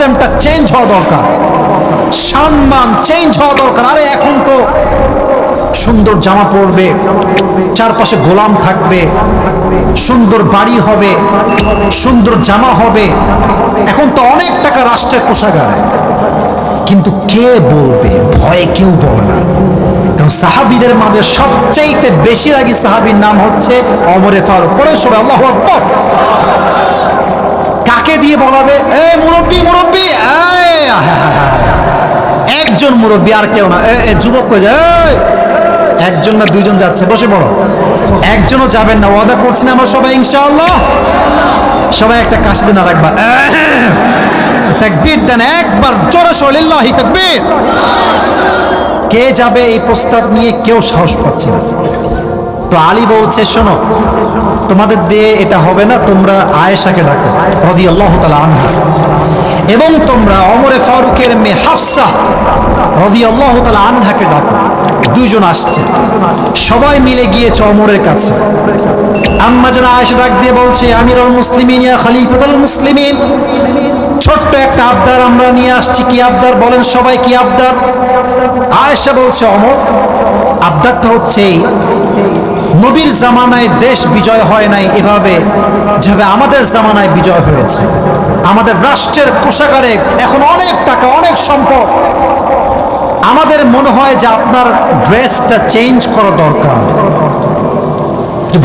সিস্টেমটা চেঞ্জ হওয়া দরকার। সম্মান চেঞ্জ হওয়া দরকার। আরে এখন তো সুন্দর জামা পরবে, চারপাশে গোলাম থাকবে, সুন্দর বাড়ি হবে, সুন্দর জামা হবে। এখন তো অনেক টাকা রাষ্ট্রের কোষাগারে। কিন্তু কে বলবে? ভয়ে কেউ বলে না। কারণ সাহাবিদের মাঝে সবচাইতে বেশি রাগী সাহাবির নাম হচ্ছে অমরে ফারুক। পরে সবাই, আল্লাহ আকবর। কাকে দিয়ে বলাবে এ মুরব্বী মুরব্বী। একজন মুরব্বী আর কেউ না। এ, যুবক যায় একজন না দুইজন যাচ্ছে বসে পড়ো। একজনও যাবেন না ওয়াদা করছি না আমরা সবাই ইনশাআল্লাহ। সবাই একটা কাশি দেন আর একবার তাকবীর দেন একবার জোরে সলিল্লাহি তাকবীর। কে যাবে এই প্রস্তাব নিয়ে কেউ সাহস পাচ্ছে না। তো আলী বলছে, শোনো, তোমাদের দিয়ে এটা হবে না, তোমরা আয়েশাকে ডাকো রদি আল্লাহ তালা আনহা। এবং তোমরা অমরে ফারুকের মেয়ে হাফসা রদি আল্লাহ তালা আনহাকে ডাকো। দুইজন আসছে। সবাই মিলে গিয়েছে অমরের কাছে। আম্মা যেন আয়েশা ডাক দিয়ে বলছে, আমিরুল মুসলিমিন, ইয়া খলিফাতুল মুসলিমিন। ছোট্ট একটা আবদার আমরা নিয়ে আসছি। কি আবদার বলেন সবাই, কি আবদার? আয়েশা বলছে অমর আবদারটা হচ্ছে নবীর জামানায় দেশ বিজয় হয় নাই এভাবে, যেভাবে আমাদের জামানায় বিজয় হয়েছে। আমাদের রাষ্ট্রের কোষাগারে এখন অনেক টাকা, অনেক সম্পদ। আমাদের মনে হয় যে আপনার ড্রেসটা চেঞ্জ করা দরকার।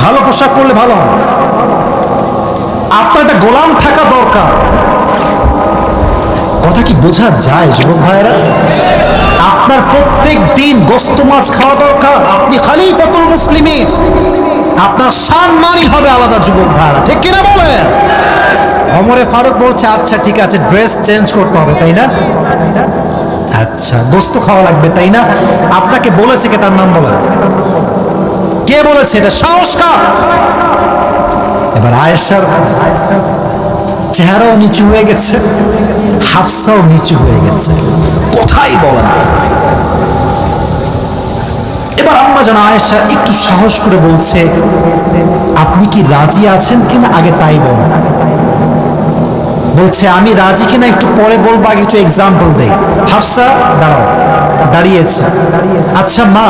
ভালো পোশাক পরলে ভালো হয়। আপনার একটা গোলাম থাকা দরকার। কথা কি বোঝা যায়, যুবক ভাইয়েরা? আপনার প্রত্যেক দিন গোস্ত মাছ খাওয়া দরকার, আপনি খালি আপনার সম্মানই হবে আলাদা যুবক ভাড়া ঠিক কিনা বলে অমরে ফারুক বলছে আচ্ছা ঠিক আছে ড্রেস চেঞ্জ করতে হবে, তাই না? আচ্ছা গোস্ত খাওয়া লাগবে, তাই না? আপনাকে বলেছে কে, তার নাম বলেন। কে বলেছে এটা? সাহসকার। এবার আয়েশার চেহারাও নিচু হয়ে গেছে, হাফসাও নিচু হয়ে গেছে। কোথায় বলে না এবার আম্মা জানা আয়েশা একটু সাহস করে বলছে, আপনি কি রাজি আছেন কিনা? আগে তাই বলেন বলছে, আমি রাজি কিনা একটু পরে বলব, আগে একটু এক্সাম্পল দেই। হাফসা, দাঁড়াও, দাঁড়িয়েছে। আচ্ছা মা,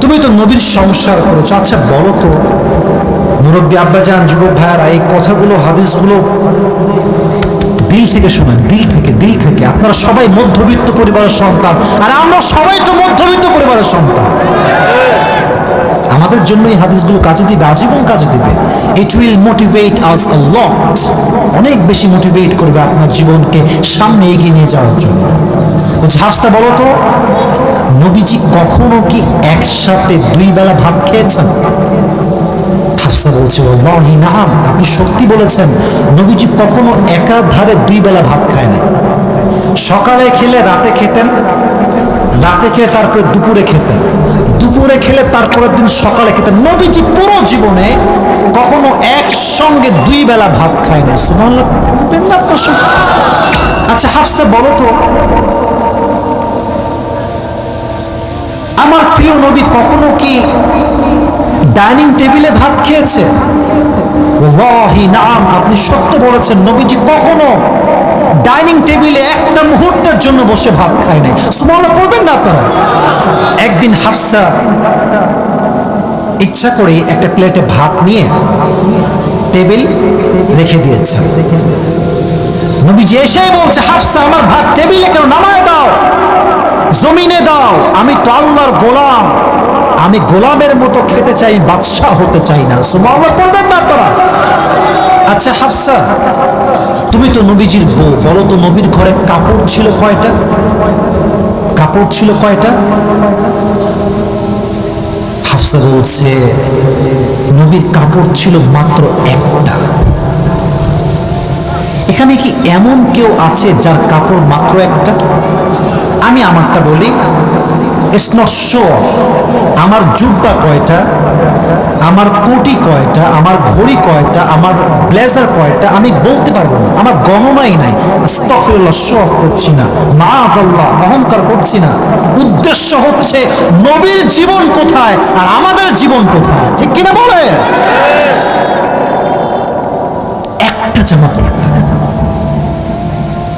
তুমি তো নবীর সংসার করেছ। আচ্ছা বলো তো, মুরব্বী আব্বাজান, যুবক ভাইয়ারা, এই কথাগুলো, হাদিসগুলো দিল থেকে শোনেন, দিল থেকে দিল থেকে। আপনারা সবাই মধ্যবিত্ত পরিবারের সন্তান। আর আমরা সবাই তো মধ্যবিত্ত পরিবারের সন্তান। আমাদের জন্য এই হাদিসগুলো কাজে দিবে, আজীবন কাজে দিবে। It will motivate us a lot অনেক বেশি মোটিভেট করবে আপনার জীবনকে সামনে এগিয়ে নিয়ে যাওয়ার জন্য। বলছে হাফসা বলো তো নবীজি কখনো কি একসাথে দুই বেলা ভাত খেয়েছেন? হাফসা বলছে, ওয়াল্লাহি নাম আপনি সত্যি বলেছেন, নবীজি কখনো একাধারে দুই বেলা ভাত খায় না সকালে খেলে রাতে খেতেন, রাতে খেয়ে তারপরে দুপুরে খেতেন, দুপুরে খেলে তারপরের দিন সকালে খেতেন। নবীজি পুরো জীবনে কখনো একসঙ্গে দুই বেলা ভাত খায় না সুবহানাল্লাহ বলবেন না আপনার আচ্ছা হাফসা, বলো তো আমার প্রিয় নবী কখনো কি ডাইনিং টেবিলে ভাত খেয়েছে? নাম, আপনি সত্য বলেছেন নবীজি কখনো ডাইনিং টেবিলে একটা মুহূর্তের জন্য বসে ভাত খায় নাই। সুমালা করবেন না আপনারা? একদিন হাফসা ইচ্ছা করে একটা প্লেটে ভাত নিয়ে টেবিল রেখে দিয়েছে। নবীজি এসেই বলছে, হাফসা, আমার ভাত টেবিলে কেন নামায় দাও? জমিনে দাও, আমি তো আল্লাহর গোলাম। আমি গোলামের মতো খেতে চাই, বাদশাহ হতে চাই না। পড়বেন না আপনারা। আচ্ছা হাফসা, তুমি তো নবীজির বউ, বলো তো নবীর ঘরে কাপড় ছিল কয়টা? কাপড় ছিল কয়টা? হাফসা বলছে, নবীর কাপড় ছিল মাত্র একটা। এখানে কি এমন কেউ আছে যার কাপড় মাত্র একটা? আমি আমারটা বলি ইটস নট শো আমার জুব্বা কয়টা, আমার কোটি কয়টা, আমার ঘড়ি কয়টা, আমার ব্লেজার কয়টা, আমি বলতে পারব না। আমার গণনাই নাই। আস্তাগফিরুল্লাহ শো অফ করছি না। মা আল্লাহ অহংকার করছি না। উদ্দেশ্য হচ্ছে নবীর জীবন কোথায় আর আমাদের জীবন কোথায়। ঠিক কিনা বলে? একটা জামা পড়তাম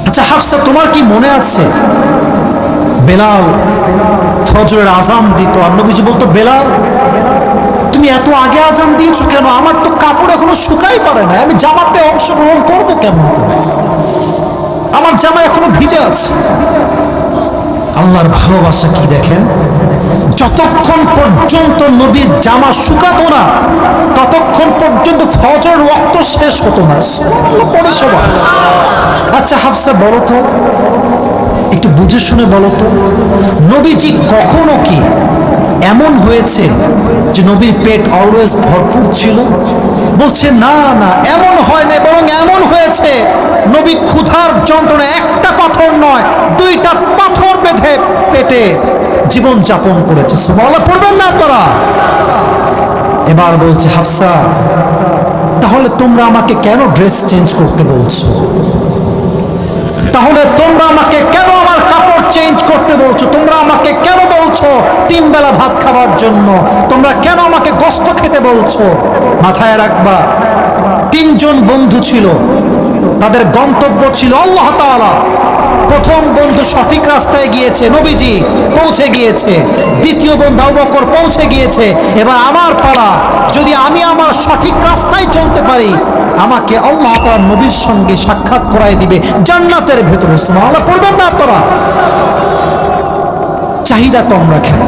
আচ্ছা হাফসা, তোমার কি মনে আছে বেলাল, ফজরের আজান দিত। আর নবীজি বলতো, বেলাল, তুমি এত আগে আজান দিয়েছ কেন? আমার তো কাপড় এখনও শুকাই পারে না আমি জামাতে অংশগ্রহণ করব কেমন আমার জামা এখনও ভিজে আছে। আল্লাহর ভালোবাসা কি দেখেন? যতক্ষণ পর্যন্ত নবীর জামা শুকাতো না, ততক্ষণ পর্যন্ত ফজর রক্ত শেষ হতো না। সবাই আচ্ছা হাফসা, বলো তো। একটু বুঝে শুনে বলো তো, নবীজি কখনো কি এমন হয়েছে যে নবীর পেট অলওয়েজ ভরপুর ছিল? বলছে, না না, এমন হয় না বরং এমন হয়েছে। নবী ক্ষুধার যন্ত্রণা, একটা পাথর নয়, দুইটা পাথর বেঁধে পেটে জীবন যাপন করেছে। সুবহানাল্লাহ পড়বেন না আপনারা? এবার বলছে, হাফসা, তাহলে তোমরা আমাকে কেন ড্রেস চেঞ্জ করতে বলছো তাহলে তোমরা আমাকে কেন আমার কাপড় চেঞ্জ করতে বলছো? তোমরা আমাকে কেন বলছো তিন বেলা ভাত খাবার জন্য? তোমরা কেন আমাকে গোস্ত খেতে বলছো? মাথায় রাখবা, তিনজন বন্ধু ছিল। তাদের গন্তব্য ছিল আল্লাহ তাআলা। প্রথম বন্ধু সঠিক রাস্তায় গিয়েছে, নবীজি পৌঁছে গিয়েছে। দ্বিতীয় বন্ধু বকর পৌঁছে গিয়েছে। এবার আমার পাড়া যদি আমি আমার সঠিক রাস্তায় চলতে পারি, আমাকে আল্লাহ তাআলা নবীর সঙ্গে সাক্ষাৎ করাই দিবে জান্নাতের ভেতরে। সুবহানাল্লাহ, পড়বেন না আপনারা? চাহিদা কম রাখেন